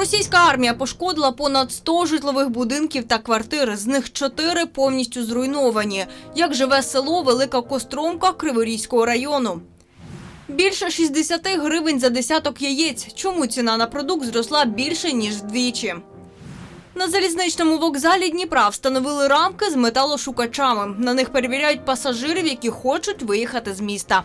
Російська армія пошкодила понад 100 житлових будинків та квартир. З них 4 повністю зруйновані. Як живе село Велика Костромка Криворізького району. Більше 60 гривень за десяток яєць. Чому ціна на продукт зросла більше, ніж вдвічі? На залізничному вокзалі Дніпра встановили рамки з металошукачами. На них перевіряють пасажирів, які хочуть виїхати з міста.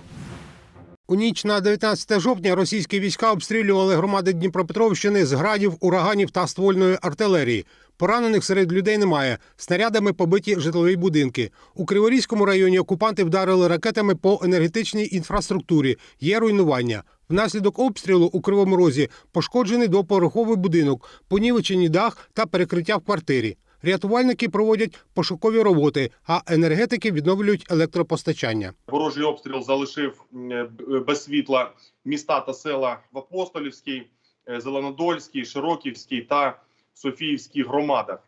У ніч на 19 жовтня російські війська обстрілювали громади Дніпропетровщини з градів, ураганів та ствольної артилерії. Поранених серед людей немає. Снарядами побиті житлові будинки. У Криворізькому районі окупанти вдарили ракетами по енергетичній інфраструктурі. Є руйнування. Внаслідок обстрілу у Кривому Розі пошкоджений двоповерховий будинок, понівечені дах та перекриття в квартирі. Рятувальники проводять пошукові роботи, а енергетики відновлюють електропостачання. Ворожий обстріл залишив е, б- без світла міста та села в Апостолівській, е, Зеленодольській, Широківській та Софіївській громадах.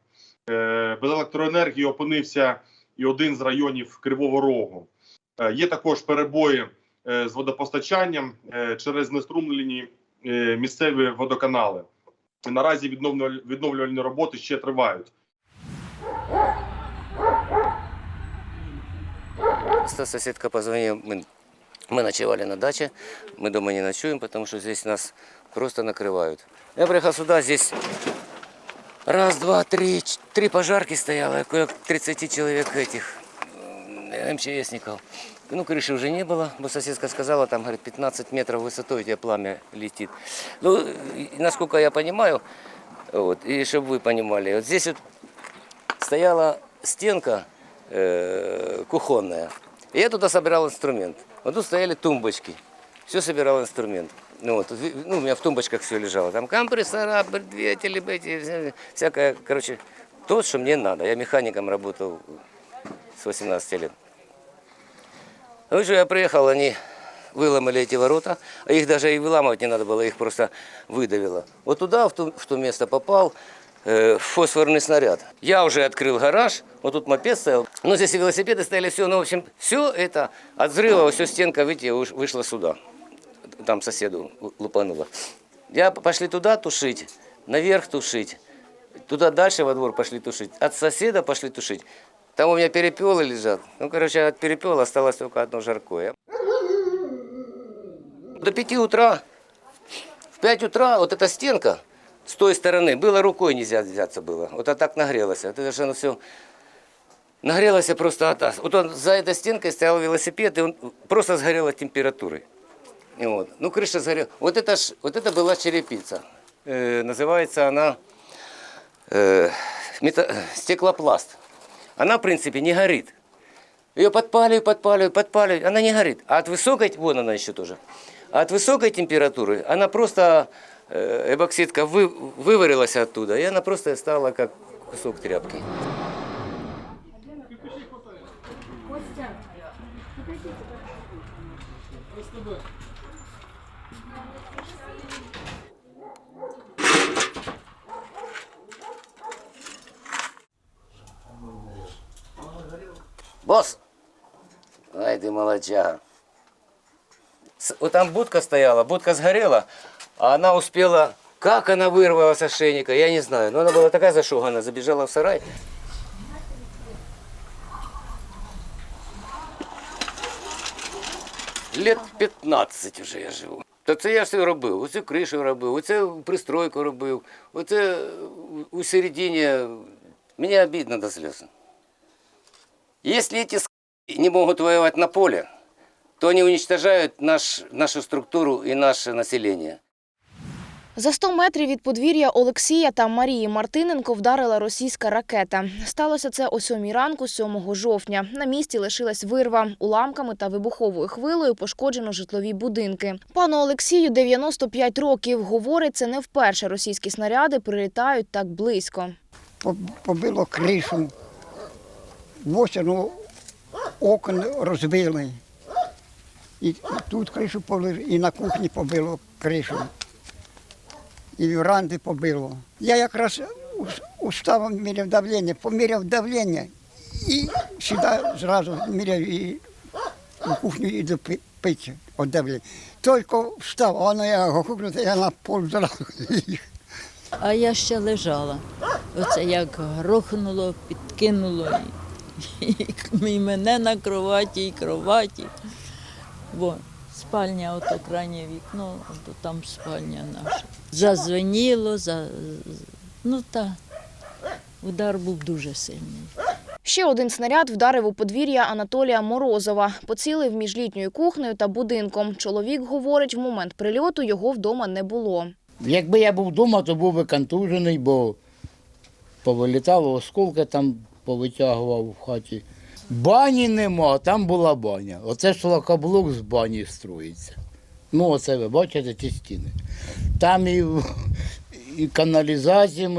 Е, Без електроенергії опинився і один з районів Кривого Рогу. Е, Є також перебої е, з водопостачанням е, через знеструмлені е, місцеві водоканали. Наразі відновлюваль- відновлювальні роботи ще тривають. Соседка позвонила, мы, мы ночевали на даче, мы дома не ночуем, потому что здесь нас просто накрывают. Я приехал сюда, здесь раз, два, три, три пожарки стояло, около 30 человек этих м, МЧСников. Ну, крыши уже не было, но соседка сказала, там, говорит, 15 метров высотой у тебя пламя летит. Ну, насколько я понимаю, вот, и чтобы вы понимали, вот здесь вот стояла стенка э, кухонная. И я туда собирал инструмент. Вот тут стояли тумбочки. Все собирал инструмент. Ну, вот, ну, у меня в тумбочках все лежало. Там компрессора, двигатели, эти, вся- всякое, короче, то, что мне надо. Я механиком работал с 18 лет. Ну что, я приехал, они выломали эти ворота, а их даже и выламывать не надо было, их просто выдавило. Вот туда, в то, в то место попал фосфорный снаряд. Я уже открыл гараж, вот тут мопед стоял, ну здесь и велосипеды стояли, все, ну в общем, все это от взрыва, все стенка, видите, вышла сюда, там соседу лупануло. Я пошли туда тушить, наверх тушить, туда дальше во двор пошли тушить, от соседа пошли тушить. Там у меня перепелы лежат. Ну, короче, от перепела осталось только одно жаркое. До пяти утра, в пять утра вот эта стенка с той стороны, было рукой нельзя взяться было. Вот а так нагрелось. Это же оно все нагрелось просто от нас. Вот он за этой стенкой стоял велосипед, и он просто сгорел от температуры. И вот. Ну, крыша сгорела. Вот это, ж, вот это была черепица. Э, называется она э, мета- стеклопласт. Она, в принципе, не горит. Ее подпаливают, подпаливают, подпаливают, она не горит. А от высокой, вон она еще тоже, а от высокой температуры она просто, э, эбоксидка вы, выварилась оттуда, и она просто стала как кусок тряпки. Босс! Ай ты молодчага. С- Вот там будка стояла, будка сгорела, а она успела... Как она вырвала с ошейника, я не знаю. Но она была такая зашугана, забежала в сарай. Лет 15 вже я живу. Та це я все робив. Оцю кришу робив, оце пристройку робив, оце у середині. Мені обідно до слез. Если эти с*** не могут воевать на поле, то они уничтожают наш, нашу структуру и наше население. За 100 метрів від подвір'я Олексія та Марії Мартиненко вдарила російська ракета. Сталося це о 7 ранку 7 жовтня. На місці лишилась вирва. Уламками та вибуховою хвилею пошкоджено житлові будинки. Пану Олексію 95 років. Говорить, це не вперше російські снаряди прилітають так близько. Побило кришу, восьмину окон розбили. І тут кришу побили, і на кухні побило кришу. І віранди побило. Я якраз ус- уставом міряв давлення, поміряв давлення і сюди зразу міряв і у кухню пи- пити від давлення. Тільки встав, а воно я гукнути, я на пол зразу. А я ще лежала. Оце як грохнуло, підкинуло і, і, і мене на кроваті, і кроваті. Бо спальня, ото крайнє вікно, ото там спальня наша. Зазвеніло, за, ну так, удар був дуже сильний. Ще один снаряд вдарив у подвір'я Анатолія Морозова. Поцілив між літньою кухнею та будинком. Чоловік говорить, в момент прильоту його вдома не було. Якби я був вдома, то був би контужений, бо повилітало осколки там повитягував в хаті. Бані нема, там була баня. Оце ж лакоблок з бані строїться. Ну, оце ви бачите ті стіни. Там і, і каналізація,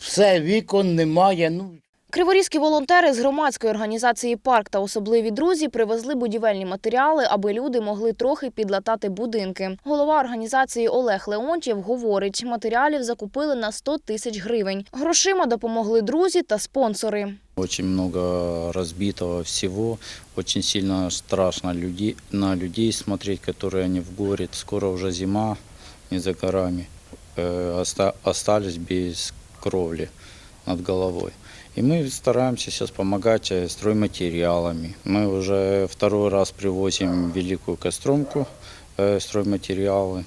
все, вікон немає. Ну, Криворізькі волонтери з громадської організації Парк та особливі друзі привезли будівельні матеріали, аби люди могли трохи підлатати будинки. Голова організації Олег Леонтьєв говорить, матеріалів закупили на 100 тисяч гривень. Грошима допомогли друзі та спонсори. Очень много разбитого всего. Очень сильно страшно людей, на людей смотреть, которые в горе. Скоро уже зима, не за горами. Э, оста- остались без кровли над головой. И мы стараемся сейчас помогать э, стройматериалами. Мы уже второй раз привозим в Великую Костромку э, стройматериалы.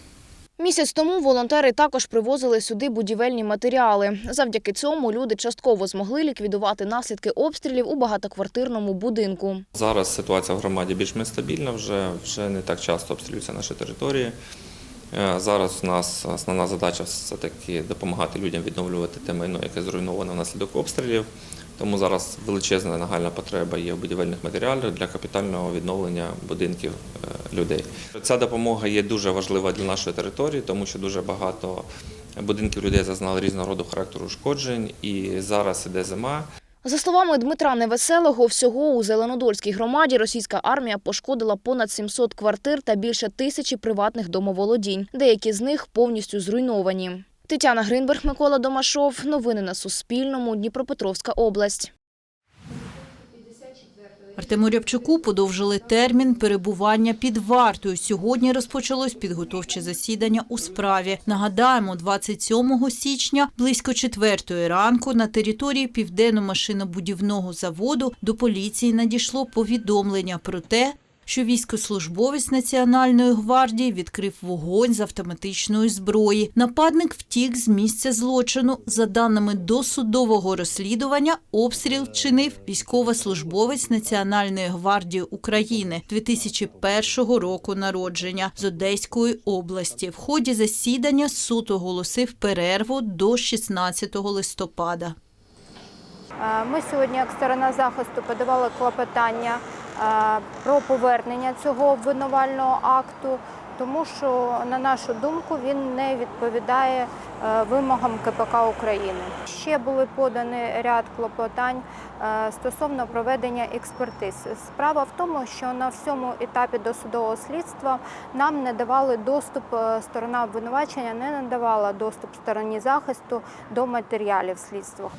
Місяць тому волонтери також привозили сюди будівельні матеріали. Завдяки цьому люди частково змогли ліквідувати наслідки обстрілів у багатоквартирному будинку. Зараз ситуація в громаді більш-менш стабільна, вже, вже не так часто обстрілюються наші території. Е, Зараз у нас основна задача все-таки допомагати людям відновлювати те майно, яке зруйновано внаслідок обстрілів. Тому зараз величезна нагальна потреба є в будівельних матеріалах для капітального відновлення будинків е, людей. Ця допомога є дуже важлива для нашої території, тому що дуже багато будинків людей зазнали різного роду характеру ушкоджень, і зараз іде зима. За словами Дмитра Невеселого, всього у Зеленодольській громаді російська армія пошкодила понад 700 квартир та більше тисячі приватних домоволодінь. Деякі з них повністю зруйновані. Тетяна Гринберг, Микола Домашов. Новини на Суспільному. Дніпропетровська область. Артему Рябчуку подовжили термін перебування під вартою. Сьогодні розпочалось підготовче засідання у справі. Нагадаємо, 27 січня близько четвертої ранку на території південно-машинобудівного заводу до поліції надійшло повідомлення про те, що військослужбовець Національної гвардії відкрив вогонь з автоматичної зброї. Нападник втік з місця злочину. За даними досудового розслідування, обстріл чинив військовослужбовець Національної гвардії України 2001 року народження з Одеської області. В ході засідання суд оголосив перерву до 16 листопада. Ми сьогодні, як сторона захисту, подавали клопотання про повернення цього обвинувального акту, тому що, на нашу думку, він не відповідає е, вимогам КПК України. Ще були подані ряд клопотань е, стосовно проведення експертиз. Справа в тому, що на всьому етапі досудового слідства нам не давали доступ, е, сторона обвинувачення не надавала доступ стороні захисту до матеріалів слідства.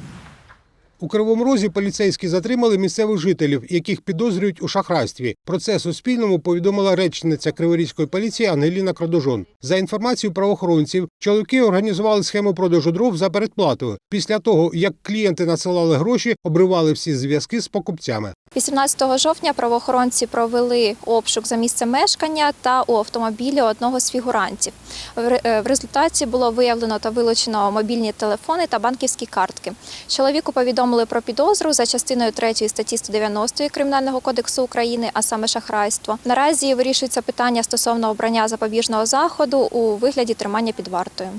У Кривому Розі поліцейські затримали місцевих жителів, яких підозрюють у шахрайстві. Про це Суспільному повідомила речниця Криворізької поліції Ангеліна Крадожон. За інформацією правоохоронців, чоловіки організували схему продажу дров за передплатою. Після того, як клієнти надсилали гроші, обривали всі зв'язки з покупцями. 18 жовтня правоохоронці провели обшук за місцем мешкання та у автомобілі одного з фігурантів. Е, В результаті було виявлено та вилучено мобільні телефони та банківські картки. Чоловіку повідомили про підозру за частиною 3 статті 190 Кримінального кодексу України, а саме шахрайство. Наразі вирішується питання стосовно обрання запобіжного заходу у вигляді тримання під вартою.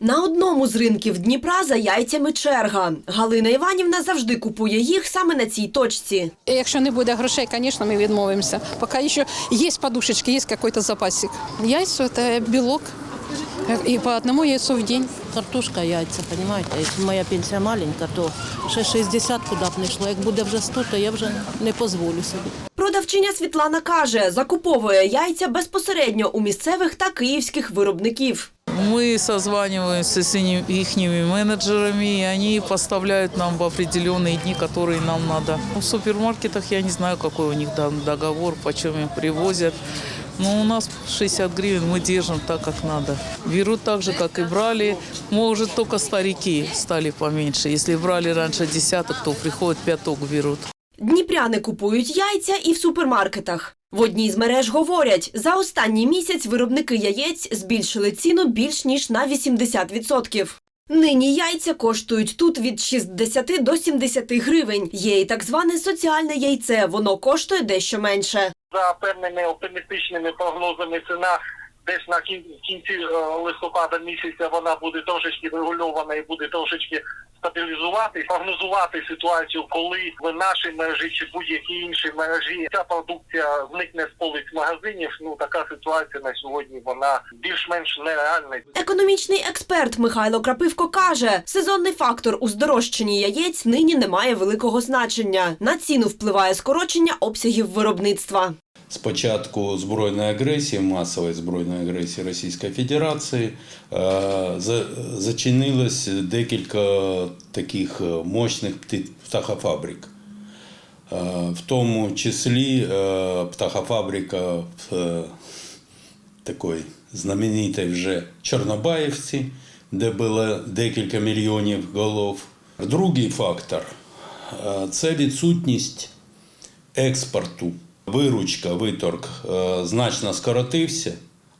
На одному з ринків Дніпра за яйцями черга. Галина Іванівна завжди купує їх саме на цій точці. Якщо не буде грошей, звісно, ми відмовимося. Поки ще є подушечки, є якийсь запасик. Яйцо – це білок. І по одному яйцу в день Картошка, яйця, розумієте? Якщо моя пенсія маленька, то ще 60 куди б не йшло. Як буде вже 100, то я вже не дозволю собі. Продавчиня Світлана каже, закуповує яйця безпосередньо у місцевих та київських виробників. Мы созваниваемся с их менеджерами, и они поставляют нам в определенные дни, которые нам надо. В супермаркетах я не знаю, какой у них там договор, почем им привозят. Но у нас 60 гривен мы держим так, как надо. Берут так же, как и брали. Может, только старики стали поменьше. Если брали раньше десяток, то приходят пяток берут. Дніпряни купують яйця і в супермаркетах. В одній з мереж говорять, за останній місяць виробники яєць збільшили ціну більш ніж на 80%. Нині яйця коштують тут від 60 до 70 гривень. Є і так зване соціальне яйце, воно коштує дещо менше. За певними оптимістичними прогнозами ціна десь на кін- кінці е, листопада місяця вона буде трошечки регульована і буде трошечки стабілізувати, прогнозувати ситуацію, коли в нашій мережі чи будь-якій іншій мережі ця продукція зникне з полиць магазинів. Ну така ситуація на сьогодні вона більш-менш нереальна. Економічний експерт Михайло Крапивко каже, сезонний фактор у здорожчанні яєць нині не має великого значення. На ціну впливає скорочення обсягів виробництва. З початку збройної агресії, масової збройної агресії Російської Федерації, е, зачинилось декілька таких е, мощних птахофабрик. Е, В тому числі птахофабрика в такої знаменитій вже Чорнобаївці, де було декілька мільйонів голов. Другий фактор це відсутність експорту. Виручка, виторг е, значно скоротився,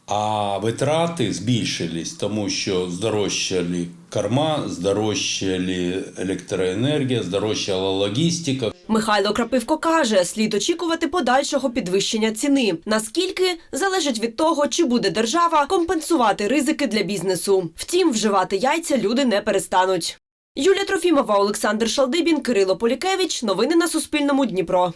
а витрати збільшились, тому що здорожчали корма, здорожчали електроенергія, здорожчала логістика. Михайло Крапивко каже, слід очікувати подальшого підвищення ціни. Наскільки залежить від того, чи буде держава компенсувати ризики для бізнесу. Втім, вживати яйця люди не перестануть. Юлія Трофімова, Олександр Шалдибін, Кирило Полікевич. Новини на Суспільному. Дніпро.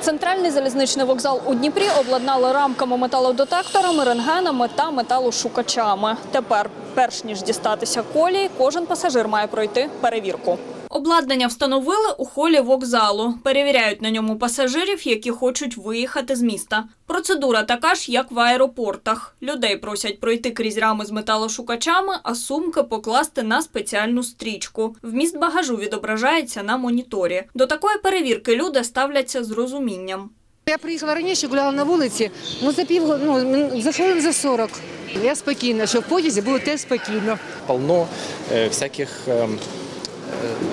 Центральний залізничний вокзал у Дніпрі обладнали рамками металодетекторами, рентгенами та металошукачами. Тепер, перш ніж дістатися колії, кожен пасажир має пройти перевірку. Обладнання встановили у холі вокзалу. Перевіряють на ньому пасажирів, які хочуть виїхати з міста. Процедура така ж, як в аеропортах. Людей просять пройти крізь рами з металошукачами, а сумки покласти на спеціальну стрічку. Вміст багажу відображається на моніторі. До такої перевірки люди ставляться з розумінням. Я приїхала раніше, гуляла на вулиці, ну за пів ну, мин- за хвилин за 40. Я спокійна, що в потязі було теж спокійно. полно э, всяких эм, э,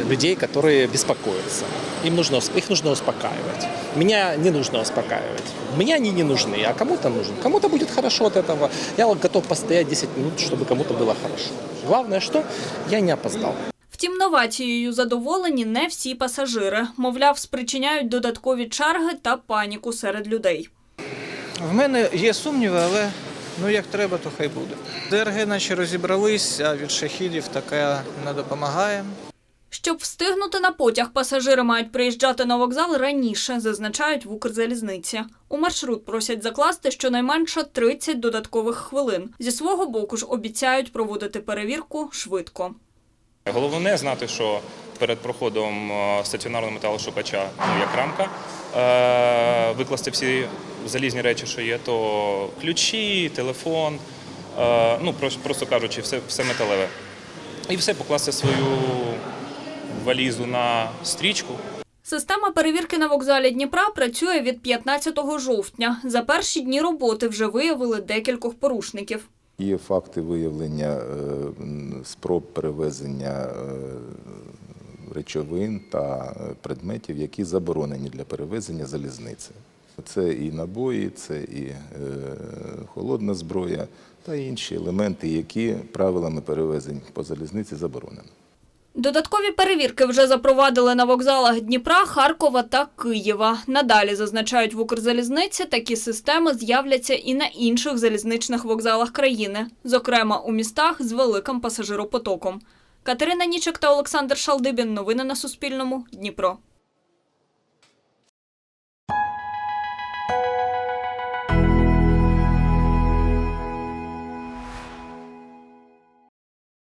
людей, которые беспокоятся. Им нужно, их нужно успокаивать. Меня не нужно успокаивать. Мне они не нужны, а кому-то нужен. Кому-то будет хорошо от этого. Я вот готов постоять 10 минут, чтобы кому-то было хорошо. Главное, что я не опоздал. Втім, новацією задоволені не всі пасажири. Мовляв, спричиняють додаткові черги та паніку серед людей. В мене є сумніви, але ну як треба, то хай буде. ДРГ наче розібрались, а від шахідів таке не допомагає. Щоб встигнути на потяг, пасажири мають приїжджати на вокзал раніше, зазначають в Укрзалізниці. У маршрут просять закласти щонайменше 30 додаткових хвилин. Зі свого боку ж обіцяють проводити перевірку швидко. Головне знати, що перед проходом е, стаціонарного металошукача, ну як рамка, е, викласти всі залізні речі, що є, то ключі, телефон, е, ну прос- просто кажучи, все, все металеве. І все покласти свою валізу на стрічку. Система перевірки на вокзалі Дніпра працює від 15 жовтня. За перші дні роботи вже виявили декількох порушників. Є факти виявлення е, спроб перевезення е, речовин та е, предметів, які заборонені для перевезення залізницею. Це і набої, це і холодна зброя та інші елементи, які правилами перевезень по залізниці заборонені. Додаткові перевірки вже запровадили на вокзалах Дніпра, Харкова та Києва. Надалі зазначають в Укрзалізниці, такі системи з'являться і на інших залізничних вокзалах країни, зокрема у містах з великим пасажиропотоком. Катерина Нічик та Олександр Шалдибін. Новини на Суспільному. Дніпро.